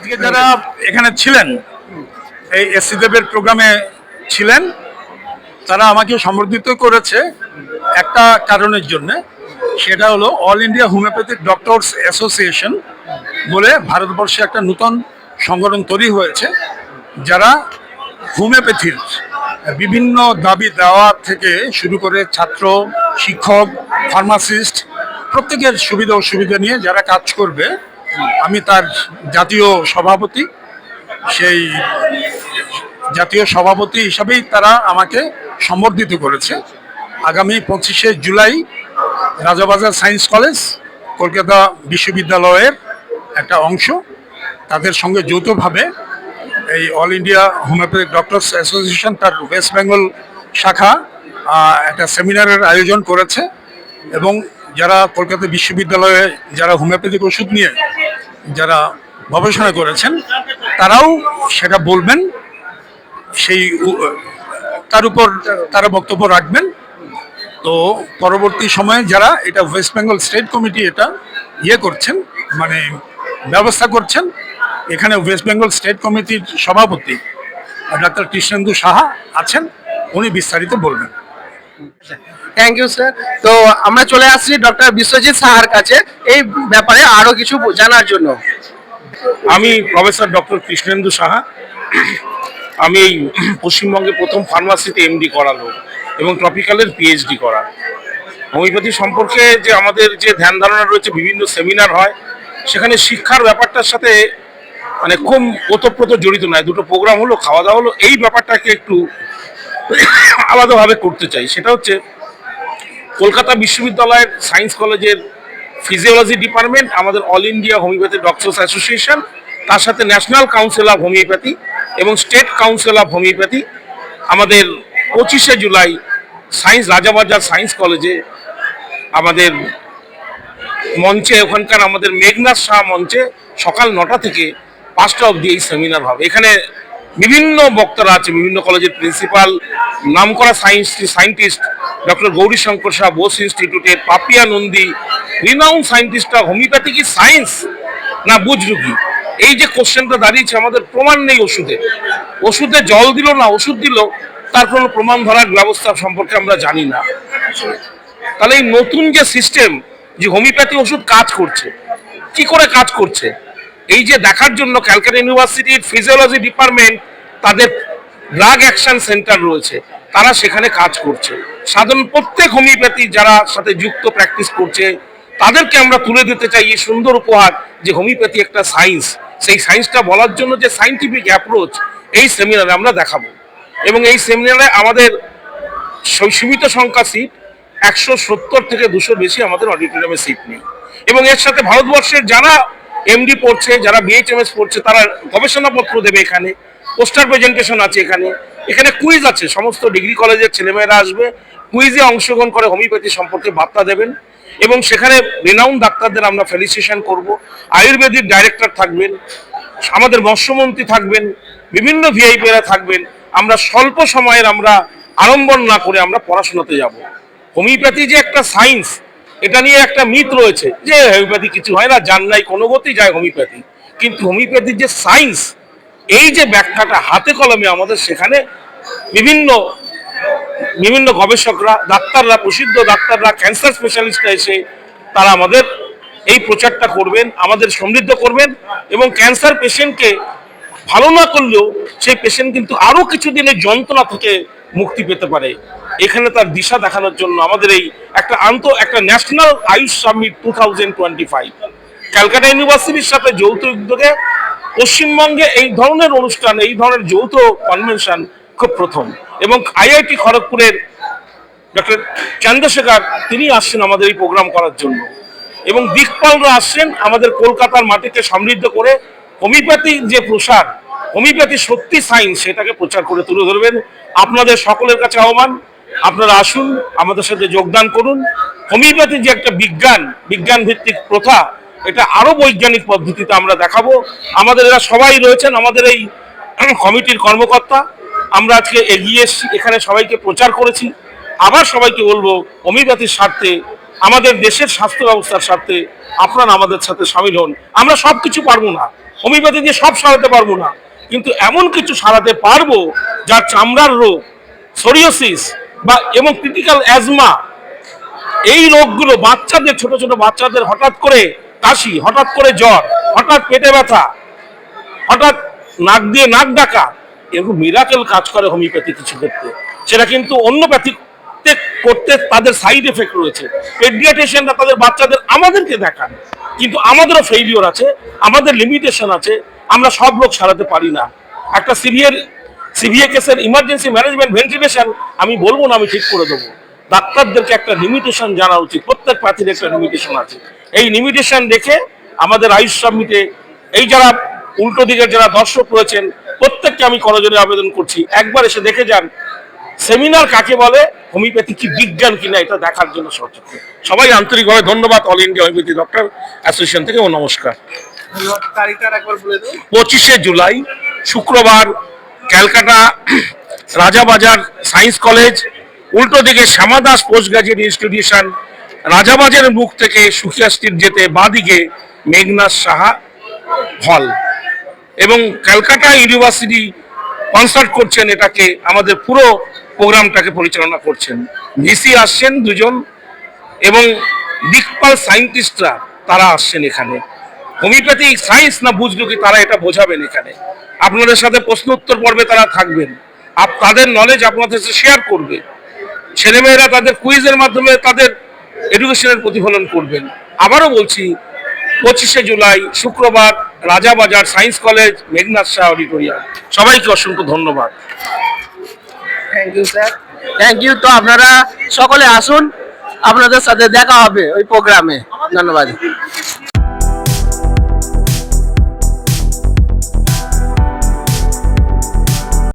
আজকে যারা এখানে ছিলেন, এই এসসি দেবের প্রোগ্রামে ছিলেন, তারা আমাকে সম্বর্ধিত করেছে একটা কারণের জন্য। সেটা হলো all India homeopathic doctors association বলে ভারতবর্ষে একটা নূতন সংগঠন তৈরি হয়েছে, যারা হোমিওপ্যাথির বিভিন্ন দাবি দেওয়া থেকে শুরু করে ছাত্র, শিক্ষক, ফার্মাসিস্ট, প্রত্যেকের সুবিধা অসুবিধা নিয়ে যারা কাজ করবে আমি তার জাতীয় সভাপতি। সেই জাতীয় সভাপতি হিসাবেই তারা আমাকে সম্বর্ধিত করেছে। আগামী পঁচিশে July Rajabazar science college, Kolkata বিশ্ববিদ্যালয়ের একটা অংশ। তাদের সঙ্গে যৌথভাবে এই all India homeopathic doctors association, তার ওয়েস্ট বেঙ্গল শাখা একটা সেমিনারের আয়োজন করেছে। এবং যারা কলকাতা বিশ্ববিদ্যালয়ে যারা হোমিওপ্যাথিক ওষুধ নিয়ে যারা গবেষণা করেছেন, তারাও সেটা বলবেন। সেই তার উপর তারা বক্তব্য রাখবেন। তো পরবর্তী সময়ে যারা এটা ওয়েস্ট বেঙ্গল স্টেট কমিটি এটা ইয়ে করছেন মানে ব্যবস্থা করছেন, এখানে ওয়েস্ট বেঙ্গল স্টেট কমিটির সভাপতি ডাক্তার কৃষ্ণেন্দু সাহা আছেন, উনি বিস্তারিত বলবেন। থ্যাংক ইউ স্যার তো আমরা চলে আসছি ডক্টর বিশ্বজিৎ সাহার কাছে এই ব্যাপারে আরও কিছু জানার জন্য। আমি প্রফেসর ডক্টর কৃষ্ণেন্দু সাহা। আমি এই পশ্চিমবঙ্গে প্রথম ফার্মাসিতে এমডি করালো এবং ট্রপিক্যালের পিএইচডি করা। হোমিওপ্যাথি সম্পর্কে যে আমাদের যে ধ্যান ধারণা রয়েছে, বিভিন্ন সেমিনার হয়, সেখানে শিক্ষার ব্যাপারটার সাথে মানে খুব ওতপ্রোত জড়িত নয়। দুটো প্রোগ্রাম হলো খাওয়া দাওয়া হলো, এই ব্যাপারটাকে একটু আলাদাভাবে করতে চাই। সেটা হচ্ছে কলকাতা বিশ্ববিদ্যালয়ের সায়েন্স কলেজের ফিজিওলজি ডিপার্টমেন্ট, আমাদের all India homeopathy doctors association, তার সাথে ন্যাশনাল কাউন্সিল অফ হোমিওপ্যাথি এবং স্টেট কাউন্সিল অফ হোমিওপ্যাথি, আমাদের পঁচিশে জুলাই সায়েন্স, রাজাবাজার সায়েন্স কলেজে আমাদের মঞ্চে, ওখানকার আমাদের মেঘনাথ শাহ মঞ্চে সকাল নটা থেকে পাঁচটা অবধি এই সেমিনার হবে। এখানে বিভিন্ন বক্তারা আছে, বিভিন্ন কলেজের প্রিন্সিপাল, নামকরা science scientist doctor Gourishankar Shah Bose ইনস্টিটিউটের পাপিয়া নন্দী রিনাউন সায়েন্টিস্টরা হোমিওপ্যাথি কি সায়েন্স না বুঝলো এই যে কোশ্চেনটা দাঁড়িয়েছে, আমাদের প্রমাণ নেই ওষুধে। ওষুধে জল দিল না, ওষুধ দিল, তার কোনো প্রমাণ ধরার ব্যবস্থা সম্পর্কে আমরা জানি না। তাহলে এই নতুন যে সিস্টেম যে হোমিওপ্যাথি ওষুধ কাজ করছে, কি করে কাজ করছে? এই যে দেখার জন্য ক্যালকাটা ইউনিভার্সিটির ফিজিওলজি ডিপার্টমেন্ট তাদের ড্রাগ অ্যাকশন সেন্টার রয়েছে। তারা সেখানে কাজ করছে। সাধারণ প্রত্যেক হোমিওপ্যাথি যারা সাথে যুক্ত প্র্যাকটিস করছে, তাদেরকে আমরা তুলে দিতে চাই এই সুন্দর উপহার যে হোমিওপ্যাথি একটা সায়েন্স সেই সায়েন্সটা বলার জন্য যে সাইন্টিফিক অ্যাপ্রোচ এই সেমিনারে আমরা দেখাবো। এবং এই সেমিনারে আমাদের সীমিত সংখ্যা সিট একশো সত্তর থেকে দুশো বেশি আমাদের অডিটোরিয়ামে সিট নেই। এবং এর সাথে ভারতবর্ষের যারা এমডি পড়ছে, যারা বিএইচএমএস পড়ছে, তারা গবেষণাপত্র দেবে এখানে পোস্টার প্রেজেন্টেশন আছে এখানে। এখানে কুইজ আছে, সমস্ত ডিগ্রি কলেজের ছেলেমেয়েরা আসবে কুইজে অংশগ্রহণ করে হোমিওপ্যাথি সম্পর্কে বার্তা দেবেন এবং সেখানে রিনাউন ডাক্তারদের আমরা ফেলিসিয়েশন করব। আয়ুর্বেদিক ডাইরেক্টর থাকবেন, আমাদের মৎস্যমন্ত্রী থাকবেন, বিভিন্ন ভিআইপিরা থাকবেন, আমরা স্বল্প সময়ের আমরা আড়ম্বর না করে আমরা পড়াশোনাতে যাব। হোমিওপ্যাথি যে একটা সায়েন্স এটা নিয়ে একটা মিথ রয়েছে যে হোমিওপ্যাথি কিছু হয় না জান নাই কোনো গতি যায় হোমিওপ্যাথি কিন্তু হোমিওপ্যাথির যে সায়েন্স এই যে ব্যাখ্যাটা হাতে কলমে আমাদের সেখানে বিভিন্ন বিভিন্ন গবেষকরা, ডাক্তাররা, প্রসিদ্ধ ডাক্তাররা ক্যান্সার স্পেশালিস্টরা এসে তারা আমাদের এই প্রচারটা করবেন, আমাদের সমৃদ্ধ করবেন এবং ক্যান্সার পেশেন্টকে ভালো না করলেও সেই পেশেন্ট কিন্তু আরও কিছুদিনের যন্ত্রণা থেকে মুক্তি পেতে পারে। এখানে তার দিশা দেখানোর জন্য আমাদের এই একটা আন্ত, একটা national Ayush summit two thousand twenty five Calcutta ইউনিভার্সিটির সাথে যৌথ উদ্যোগে পশ্চিমবঙ্গে এই ধরনের অনুষ্ঠান, এই ধরনের যৌথ কনভেনশন খুব প্রথম এবং আইআইটি খড়গপুরের ডক্টর চন্দ্রশেখর, তিনি আসছেন আমাদের এই প্রোগ্রাম করার জন্য। এবং দিকপালরা আসছেন আমাদের কলকাতার মাটিকে সমৃদ্ধ করে হোমিওপ্যাথি যে প্রসার, হোমিওপ্যাথি সত্যি সায়েন্স সেটাকে প্রচার করে তুলে ধরবেন। আপনাদের সকলের কাছে আহ্বান, আপনারা আসুন, আমাদের সাথে যোগদান করুন। হোমিওপ্যাথি যে একটা বিজ্ঞান বিজ্ঞান ভিত্তিক প্রথা, এটা আরও বৈজ্ঞানিক পদ্ধতিতে আমরা দেখাবো। আমাদের এরা সবাই রয়েছেন আমাদের এই কমিটির কর্মকর্তা। আমরা আজকে এগিয়ে এসেছি, এখানে সবাইকে প্রচার করেছি। আবার সবাইকে বলব হোমিওপ্যাথির স্বার্থে, আমাদের দেশের স্বাস্থ্য ব্যবস্থার স্বার্থে আপনারা আমাদের সাথে সামিল হন। আমরা সব কিছু পারব না। হোমিওপ্যাথি দিয়ে সব সারাতে পারব না। কিন্তু এমন কিছু সারাতে পারব যার চামড়ার রোগ সোরিওসিস বা এবং ক্রিটিক্যাল অ্যাজমা এই রোগগুলো বাচ্চাদের, ছোট ছোট বাচ্চাদের হঠাৎ করে কাশি, হঠাৎ করে জ্বর, হঠাৎ পেটে ব্যথা, হঠাৎ নাক দিয়ে নাক ডাকা এরকম মিরাকেল কাজ করে হোমিওপ্যাথি কিছু ক্ষেত্রে সেটা কিন্তু অন্য প্যাথিতে করতে তাদের সাইড এফেক্ট রয়েছে। পেডিয়াট্রিশিয়ানরা তাদের বাচ্চাদের আমাদেরকে দেখান। কিন্তু আমাদেরও ফেইলিওর আছে, আমাদের লিমিটেশন আছে, আমরা সব রোগ সারাতে পারি না। একটা সিভিয়ার সিভিএ কেসের ইমার্জেন্সি ম্যানেজমেন্ট ভেন্টিলেশন আমি বলব না, আমি ঠিক করে দেবো। ডাক্তারদেরকে একটা লিমিটেশন জানা উচিত, প্রত্যেক প্যাথির একটা লিমিটেশন আছে। এই লিমিটেশন দেখে আমাদের আয়ুষ সামিটে এই যারা উল্টো দিকের যারা দর্শক রয়েছেন প্রত্যেককে আমি করজনে আবেদন করছি। একবার এসে দেখে যান সেমিনার কাকে বলে হোমিওপ্যাথি কি বিজ্ঞান কিনা এটা দেখার জন্য সচেতন সবাই আন্তরিকভাবে ধন্যবাদ all India homeopathy doctor association থেকে ও নমস্কার। পঁচিশে জুলাই শুক্রবার ক্যালকাটা রাজাবাজার সায়েন্স কলেজ উল্টো দিকে শ্যামাদাস পোস্ট গ্রাজুয়েট ইনস্টিটিউশন রাজাবাজারের মুখ থেকে সুখিয়া স্ট্রিট যেতে বাদিকে মেঘনাথ সাহা হল। এবং ক্যালকাটা ইউনিভার্সিটি কনসার্ট করছেন এটাকে, আমাদের পুরো প্রোগ্রামটাকে পরিচালনা করছেন। ভিসি আসছেন দুজন এবং দিকপাল সায়েন্টিস্টরা তারা আসছেন এখানে। হোমিওপ্যাথি সায়েন্স না বুঝলো কি তারা এটা বোঝাবেন এখানে। আপনাদের সাথে প্রশ্ন উত্তর পর্বে তারা থাকবেন। আপ তাদের নলেজ আপনাদের সাথে শেয়ার করবে। ছেলেমেয়েরা তাদের কুইজের মাধ্যমে তাদের এডুকেশনের প্রতিফলন করবেন। আবারও বলছি, পঁচিশে জুলাই, শুক্রবার Rajabazar science college Meghnad Saha auditorium. সবাইকে অসংখ্য ধন্যবাদ। Thank you sir thank you তো আপনারা সকলে আসুন আপনাদের সাথে দেখা হবে ওই প্রোগ্রামে। ধন্যবাদ।